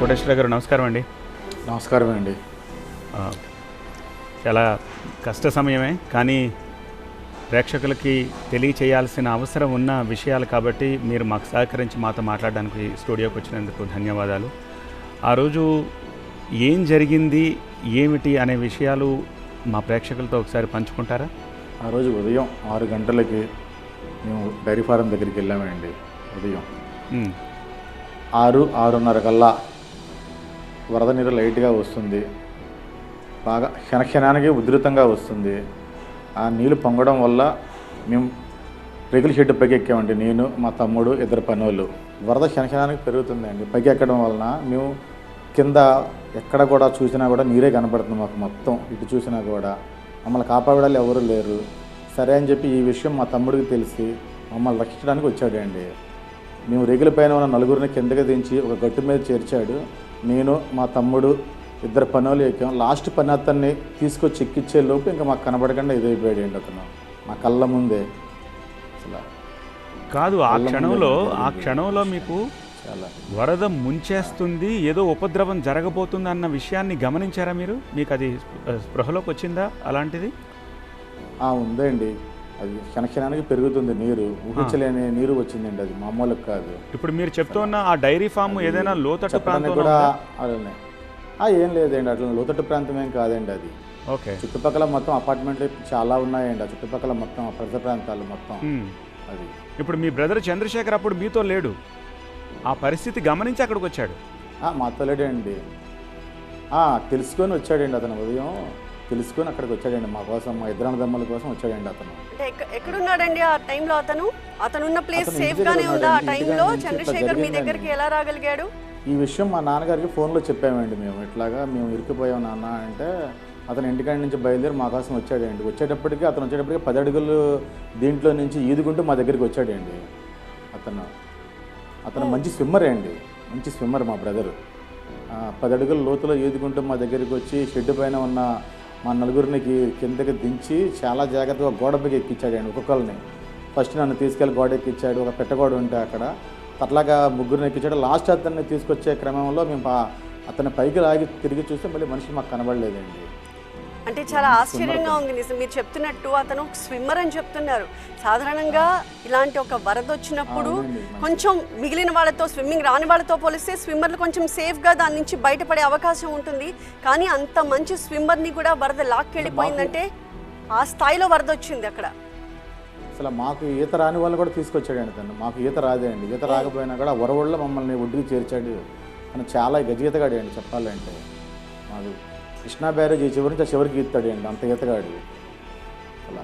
కోటేశ్వర గారు నమస్కారం అండి. నమస్కారం అండి. చాలా కష్ట సమయమే కానీ ప్రేక్షకులకి తెలియచేయాల్సిన అవసరం ఉన్న విషయాలు కాబట్టి మీరు మాకు సహకరించి మాతో మాట్లాడడానికి స్టూడియోకి వచ్చినందుకు ధన్యవాదాలు. ఆ రోజు ఏం జరిగింది ఏమిటి అనే విషయాలు మా ప్రేక్షకులతో ఒకసారి పంచుకుంటారా? ఆ రోజు ఉదయం ఆరు గంటలకి మేము డైరీ ఫారం దగ్గరికి వెళ్ళామండి ఉదయం. ఆరు ఆరున్నర కల్లా వరద నీరు లైట్గా వస్తుంది. బాగా క్షణక్షణానికి ఉధృతంగా వస్తుంది. ఆ నీళ్ళు పొంగడం వల్ల మేము రేకుల షెడ్ పైకి ఎక్కామండి నేను మా తమ్ముడు ఇద్దరు పనులు వరద క్షణక్షణానికి పెరుగుతుందండి. పైకి ఎక్కడం వలన మేము కింద ఎక్కడ కూడా చూసినా కూడా నీరే కనపడుతుంది మాకు మొత్తం. ఇటు చూసినా కూడా. మమ్మల్ని కాపాడాలి ఎవరు లేరు. సరే అని చెప్పి ఈ విషయం మా తమ్ముడికి తెలిసి మమ్మల్ని రక్షించడానికి వచ్చాడండి. మేము రేగుల పైన ఉన్న నలుగురిని కిందకి దించి ఒక గట్టు మీద చేర్చాడు. నేను మా తమ్ముడు ఇద్దరు పనులు ఎక్కాం. లాస్ట్ పని అతన్ని తీసుకొచ్చి ఎక్కిచ్చే లోపు ఇంకా మాకు కనబడకుండా ఇదైపోయాడు ఏంటి అతను. మా కళ్ళ ముందే. అసలు కాదు ఆ క్షణంలో ఆ. క్షణంలో మీకు చాలా. వరద ముంచేస్తుంది ఏదో ఉపద్రవం జరగబోతుంది అన్న విషయాన్ని గమనించారా మీరు? మీకు అది స్పృ- స్పృహలోకి వచ్చిందా అలాంటిది? ఉందండి. అది క్షణక్షణానికి పెరుగుతుంది నీరు. ఊహించలేని నీరు వచ్చిందండి అది. మామూలుగా కాదు. ఇప్పుడు మీరు చెప్తున్న ఆ డైరీ ఫామ్ ఏదైనా లోతట్టు ప్రాంతంలో కూడా? అలానే ఆ, ఏం లేదండి. అట్లా లోతట్టు ప్రాంతం ఏం కాదండి అది. ఓకే. చుట్టుపక్కల మొత్తం అపార్ట్మెంట్లు చాలా ఉన్నాయండి. ఆ చుట్టుపక్కల మొత్తం ఆ పరిసర ప్రాంతాలు మొత్తం. అది. ఇప్పుడు మీ బ్రదర్ చంద్రశేఖర్ అప్పుడు మీతో లేడు. ఆ పరిస్థితి గమనించి అక్కడికి వచ్చాడు. ఆ, మా తొలడే అండి ఆ, తెలుసుకొని వచ్చాడండి అతను ఉదయం. తెలుసుకొని అక్కడికి వచ్చాడండి. మా కోసం మా ఇద్దరు అన్నదమ్ముల కోసం వచ్చాడండి అతను. అంటే ఎక్కడున్నాడండి ఆ టైంలో అతను? అతను ఉన్న ప్లేస్ సేఫ్ గానే ఉందా? ఆ టైంలో చంద్రశేఖర్ మీ. దగ్గరికి ఎలా రాగలిగాడు? ఈ విషయం మా నాన్నగారికి ఫోన్లో చెప్పామండి మేము. ఇట్లాగా మేము ఇరుక్కుపోయాం నాన్న అంటే అతను ఇంటికాడి నుంచి బయలుదేరి మా కోసం వచ్చాడండి. వచ్చేటప్పటికి అతను వచ్చేటప్పటికి పది అడుగులు దీంట్లో నుంచి ఈదుకుంటూ మా దగ్గరికి వచ్చాడండి. అతను అతను మంచి స్విమ్మర్ అండి. మంచి స్విమ్మర్ మా బ్రదరు. పది అడుగుల లోతులో ఈదుకుంటూ మా దగ్గరికి వచ్చి షెడ్ పైన ఉన్న మా నలుగురినికి కిందకి దించి చాలా జాగ్రత్తగా గోడ పైకి ఎక్కించాడండి ఒక్కొక్కరిని ఫస్ట్ నన్ను తీసుకెళ్ళి గోడ ఎక్కించాడు ఒక పెట్టగోడ ఉంటే అక్కడ. అట్లాగా ముగ్గురిని ఎక్కించాడు. లాస్ట్ అతన్ని తీసుకొచ్చే క్రమంలో మేము పా- పైకి లాగి తిరిగి చూస్తే మళ్ళీ మనిషి మాకు కనబడలేదండి. అంటే చాలా ఆశ్చర్యంగా ఉంది నిజం. మీరు చెప్తున్నట్టు అతను స్విమ్మర్ అని చెప్తున్నారు. సాధారణంగా ఇలాంటి ఒక వరద వచ్చినప్పుడు కొంచెం మిగిలిన వాళ్ళతో స్విమ్మింగ్ రాని వాళ్ళతో పోలిస్తే స్విమ్మర్లు కొంచెం సేఫ్గా దాని నుంచి బయటపడే అవకాశం ఉంటుంది. కానీ అంత మంచి స్విమ్మర్ని కూడా వరద లాక్కెళ్ళిపోయిందంటే ఆ స్థాయిలో వరద వచ్చింది అక్కడ. అసలు మాకు ఈత రాని వాళ్ళు కూడా తీసుకొచ్చాడండి తను. మాకు ఈత రాదే అండి. ఈత రాకపోయినా కూడా వరవళ్ళ మమ్మల్ని ఒడ్డుకి చేర్చాడు. అని చాలా గజీతగాడు అండి చెప్పాలంటే. మాకు కృష్ణా బ్యారేజ్ ఈ చివరి నుంచి ఆ చివరికి ఈతాడు అండి అంత ఈతగాడు. అలా.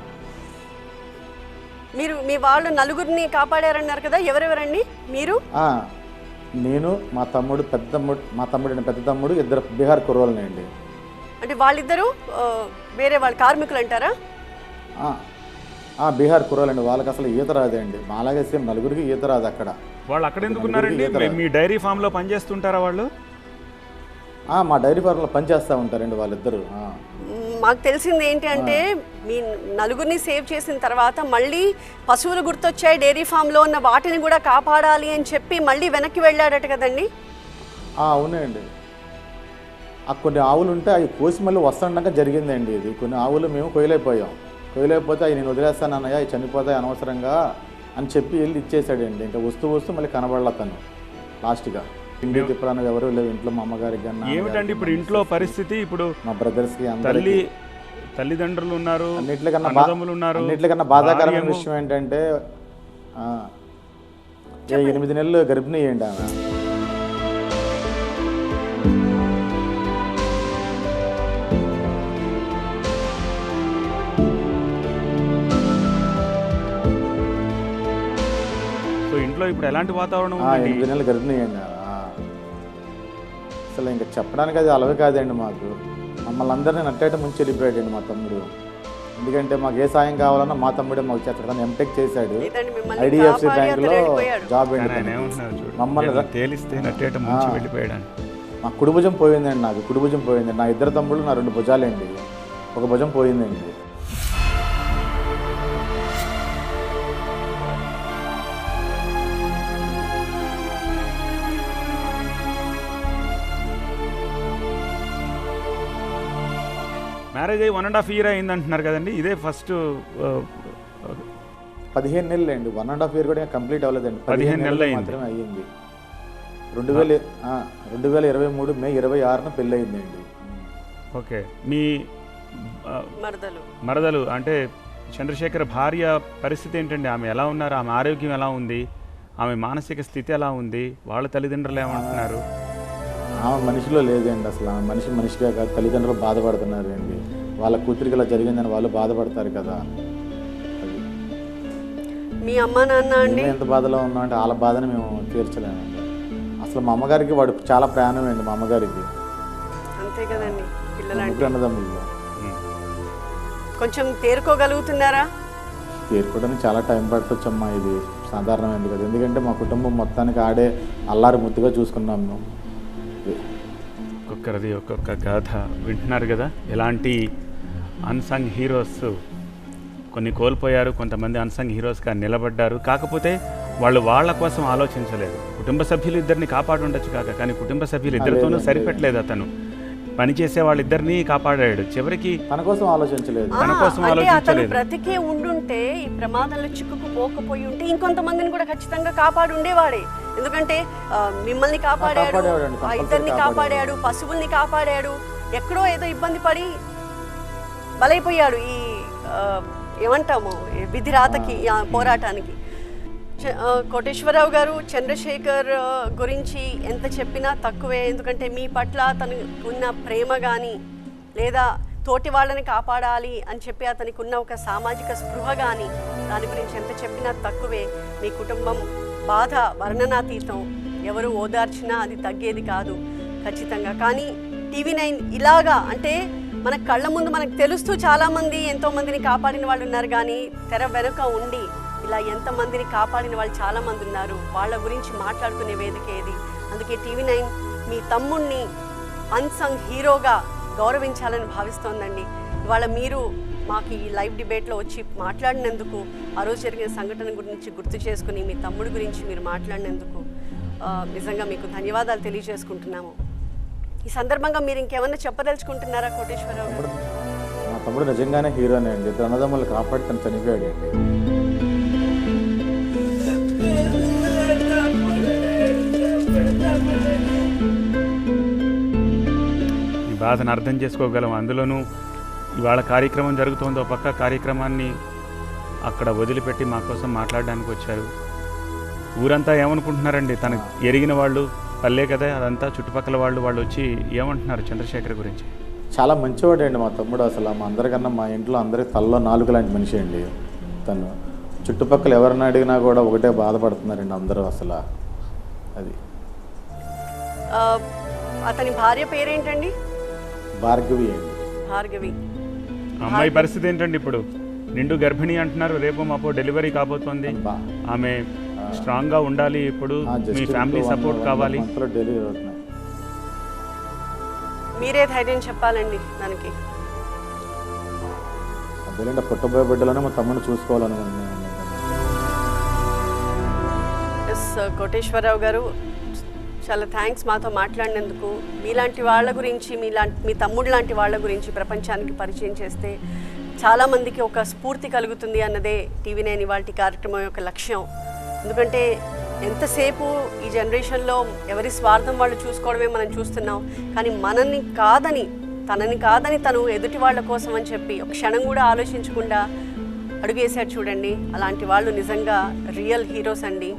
మీరు మీ వాళ్ళు నలుగురిని కాపాడారన్నారు కదా ఎవరెవరండి? మీరు? ఆ, నేను మా తమ్ముడు పెద్ద తమ్ముడు మా తమ్ముడు పెద్ద తమ్ముడు ఇద్దరు బీహార్ కుర్రోళ్ళని అండి. అంటే వాళ్ళిద్దరూ ఆ, వేరే వాళ్ళ కార్మికులు అంటారా? ఆ, ఆ, బీహార్ కుర్రోళ్ళండి. వాళ్ళకి అసలు ఈత రాదే అండి. మాలాగే సేమ్ నలుగురికి ఈత రాదు అక్కడ. వాళ్ళు అక్కడ ఎందుకున్నారండి మీ డైరీ ఫామ్లో పనిచేస్తుంటారా వాళ్ళు? మా డైరీ ఫార్మ్లో పనిచేస్తూ ఉంటారండి వాళ్ళిద్దరు. మాకు తెలిసింది ఏంటి అంటే మీ నలుగురిని సేవ్ చేసిన తర్వాత మళ్ళీ పశువులు గుర్తొచ్చాయి డైరీ ఫామ్లో ఉన్న వాటిని కూడా కాపాడాలి అని చెప్పి మళ్ళీ వెనక్కి వెళ్ళాడట కదండి? అవునండి. ఆ కొన్ని ఆవులు ఉంటే అవి కోసి మళ్ళీ వస్తుండగా జరిగిందండి ఇది. కొన్ని ఆవులు మేము కొయ్యలేకపోయాం. కొయ్యలేకపోతే అవి నేను వదిలేస్తాను అన్నయ్య అవి చనిపోతాయి అనవసరంగా అని చెప్పి వెళ్ళి ఇచ్చేసాడండి ఇంకా వస్తూ వస్తూ మళ్ళీ కనబడలే తను లాస్ట్గా. ఇంటి తిప్పడానికి ఎవరు లేవు ఇంట్లో మా అమ్మగారికి కానీ ఏమిటండి ఇప్పుడు ఇంట్లో పరిస్థితి? ఇప్పుడు మా బ్రదర్స్కి తల్లి అందరికీ తల్లిదండ్రులు ఉన్నారు అన్నిట్లకన్నా అన్నదమ్ములు ఉన్నారు అన్నిట్లకన్నా బాధాకరమైన విషయం ఏంటంటే ఎనిమిది నెలలు గర్భిణీ అయ్యండి ఆమె. సో ఇంట్లో ఇప్పుడు ఎలాంటి వాతావరణం ఎనిమిది నెలలు గర్భిణీ అయ్యండి. అసలు ఇంకా చెప్పడానికి అది అలవి కాదండి మాకు. మమ్మల్ని అందరినీ నట్టేట ముంచి వెళ్ళిపోయాడండి మా తమ్ముడు. ఎందుకంటే మాకు ఏ సాయం కావాలన్నా మా తమ్ముడే మాకు చేస్తాడు. తను ఎంటెక్ చేశాడు. ఐడిఎఫ్సి బ్యాంకులో జాబ్ మమ్మల్ని మా కుడి భుజం పోయిందండి నాకు కుడి భుజం పోయింది నా ఇద్దరు తమ్ముళ్ళు నా రెండు భుజాలండి. ఒక భుజం పోయిందండి. మ్యారేజ్ అయ్యి వన్ అండ్ హాఫ్ ఇయర్ అయింది అంటున్నారు కదండి. ఇదే ఫస్ట్ పదిహేను నెలలు అండి వన్ అండ్ హాఫ్ ఇయర్ కూడా కంప్లీట్ అవ్వలేదండి. పదిహేను నెలలు అయింది. మాత్రమే అయ్యింది. రెండు వేల ఆ, రెండు వేల ఇరవై మూడు మే ఇరవై ఆరున పెళ్ళి అయిందండి ఓకే. మీ మరదలు. మరదలు అంటే చంద్రశేఖర్ భార్య పరిస్థితి ఏంటండి? ఆమె ఎలా ఉన్నారు? ఆమె ఆరోగ్యం ఎలా ఉంది? ఆమె మానసిక స్థితి ఎలా ఉంది? వాళ్ళ తల్లిదండ్రులు ఏమంటున్నారు? ఆమె మనిషిలో లేదండి అసలు. ఆమె మనిషి మనిషిగా కాదు తల్లిదండ్రులు బాధపడుతున్నారు అండి వాళ్ళ కూతురికి ఇలా జరిగిందని వాళ్ళు బాధపడతారు కదా. మీ అమ్మ నాన్న అండి? మేము ఎంత బాధలో ఉన్నామంటే వాళ్ళ బాధని మేము తీర్చలేమండి. అసలు మా అమ్మగారికి వాడు చాలా ప్రాణం అండి మా అమ్మగారికి. అంతే కదండి. కొంచెం తేరుకోగలుగుతున్నారా? తీర్కోవడానికి చాలా టైం పట్టొచ్చమ్మా ఇది. సాధారణమైంది కదా. ఎందుకంటే మా కుటుంబం మొత్తానికి ఆడే అల్లారి ముద్దుగా చూసుకున్నాం మేము. ఒక్కొక్కరిది ఒక్కొక్క గాథ వింటున్నారు కదా? ఎలాంటి అన్సంగ్ హీరోస్ కొన్ని కోల్పోయారు కొంతమంది అన్సంగ్ హీరోస్గా నిలబడ్డారు. కాకపోతే వాళ్ళు వాళ్ళ కోసం ఆలోచించలేదు. కుటుంబ సభ్యులు ఇద్దరిని కాపాడు ఉండొచ్చు కాక కానీ కుటుంబ సభ్యులు ఇద్దరితోనూ సరిపెట్టలేదు అతను. పనిచేసే వాళ్ళిద్దరినీ కాపాడాడు. చివరికి తన కోసం ఆలోచించలేదు. తన కోసం ఆలోచించలేదు. బ్రతికే ఉండుంటే ఈ ప్రమాదంలో చిక్కుకుపోకపోయి ఉంటే ఇంకొంతమందిని కూడా ఖచ్చితంగా కాపాడు ఉండేవాడే. ఎందుకంటే మిమ్మల్ని కాపాడాడు ఆ ఇద్దరిని కాపాడాడు. పశువుల్ని కాపాడాడు ఎక్కడో ఏదో ఇబ్బంది పడి బలైపోయాడు ఈ ఏమంటాము విధి రాతకి పోరాటానికి. కోటేశ్వరరావు గారు చంద్రశేఖర్ గురించి ఎంత చెప్పినా తక్కువే. ఎందుకంటే మీ పట్ల అతను ఉన్న ప్రేమ కానీ లేదా తోటి వాళ్ళని కాపాడాలి అని చెప్పి అతనికి ఉన్న ఒక సామాజిక స్పృహ కానీ దాని గురించి ఎంత చెప్పినా తక్కువే. మీ కుటుంబం బాధ వర్ణనాతీతం ఎవరు ఓదార్చినా అది తగ్గేది కాదు. ఖచ్చితంగా. కానీ టీవీ నైన్ ఇలాగా అంటే మన కళ్ళ ముందు మనకు తెలుస్తూ చాలామంది ఎంతోమందిని కాపాడిన వాళ్ళు ఉన్నారు కానీ తెర వెనుక ఉండి ఇలా ఎంతమందిని కాపాడిన వాళ్ళు చాలామంది ఉన్నారు. వాళ్ళ గురించి మాట్లాడుకునే వేదిక ఏది? అందుకే టీవీ నైన్ మీ తమ్ముణ్ణి అన్సంగ్ హీరోగా గౌరవించాలని భావిస్తోందండి. ఇవాళ మీరు మాకు ఈ లైవ్ డిబేట్లో వచ్చి మాట్లాడినందుకు ఆ రోజు జరిగిన సంఘటన గురించి గుర్తు చేసుకుని మీ తమ్ముడి గురించి మీరు మాట్లాడినందుకు నిజంగా మీకు ధన్యవాదాలు తెలియజేసుకుంటున్నాము. ఈ సందర్భంగా మీరు ఇంకేమన్నా చెప్పదలుచుకుంటున్నారా కోటేశ్వరరావు గారు? తమ్ముడు మా తమ్ముడు నిజంగానే హీరోనే అండి. ఇద్దరు అన్నదమ్ములు చనిపోయాడు అండి ఈ బాధను అర్థం చేసుకోగలం. అందులోనూ ఇవాళ కార్యక్రమం జరుగుతోంది. ఒక పక్క కార్యక్రమాన్ని అక్కడ వదిలిపెట్టి మా కోసం మాట్లాడడానికి వచ్చారు. ఊరంతా ఏమనుకుంటున్నారండి? తనకు ఎరిగిన వాళ్ళు పల్లే కదా అదంతా చుట్టుపక్కల వాళ్ళు వాళ్ళు వచ్చి ఏమంటున్నారు చంద్రశేఖర్ గురించి? చాలా మంచివాడు అండి మా తమ్ముడు. అసలు మా అందరికన్నా మా ఇంట్లో అందరికి తల్లో నాలుగు లాంటి మనిషి అండి. తను చుట్టుపక్కల ఎవరిని అడిగినా కూడా ఒకటే బాధపడుతున్నారండి అందరూ అసలు. అది. ఆ, అతని భార్య పేరేంటండి? భార్గవి అండి. భార్గవి. అమ్మాయి పరిస్థితి ఏంటండి ఇప్పుడు? నిండు గర్భిణి అంటున్నారు రేపు మాపో డెలివరీ కాబోతోంది. బా- ఆమె స్ట్రాంగ్గా ఉండాలి ఇప్పుడు మీ ఫ్యామిలీ సపోర్ట్ కావాలి. మీరే ధైర్యం చెప్పాలండి దానికి. అదేలేండి పుట్టబోయే బిడ్డలోనే మా తమ్ముడిని చూసుకోవాలనుకుంటున్నాను. కోటేశ్వరరావు గారు చాలా థ్యాంక్స్ మాతో మాట్లాడినందుకు. మీలాంటి వాళ్ళ గురించి మీలాంటి మీ తమ్ముడు లాంటి వాళ్ళ గురించి ప్రపంచానికి పరిచయం చేస్తే చాలామందికి ఒక స్ఫూర్తి కలుగుతుంది అన్నదే టీవీ నైన్ ఇవాళ కార్యక్రమం యొక్క లక్ష్యం. ఎందుకంటే ఎంతసేపు ఈ జనరేషన్లో ఎవరి స్వార్థం వాళ్ళు చూసుకోవడమే మనం చూస్తున్నాం కానీ మనల్ని కాదని తనని కాదని తను ఎదుటి వాళ్ళ కోసం అని చెప్పి ఒక క్షణం కూడా ఆలోచించకుండా అడుగేశారు చూడండి. అలాంటి వాళ్ళు నిజంగా రియల్ హీరోస్ అండి.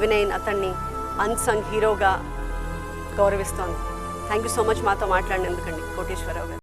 వినయన్ అతన్ని అన్సంగ్ హీరోగా గౌరవిస్తోంది. థ్యాంక్ యూ సో మచ్ మాతో మాట్లాడినందుకండి కోటేశ్వరరావు గారు.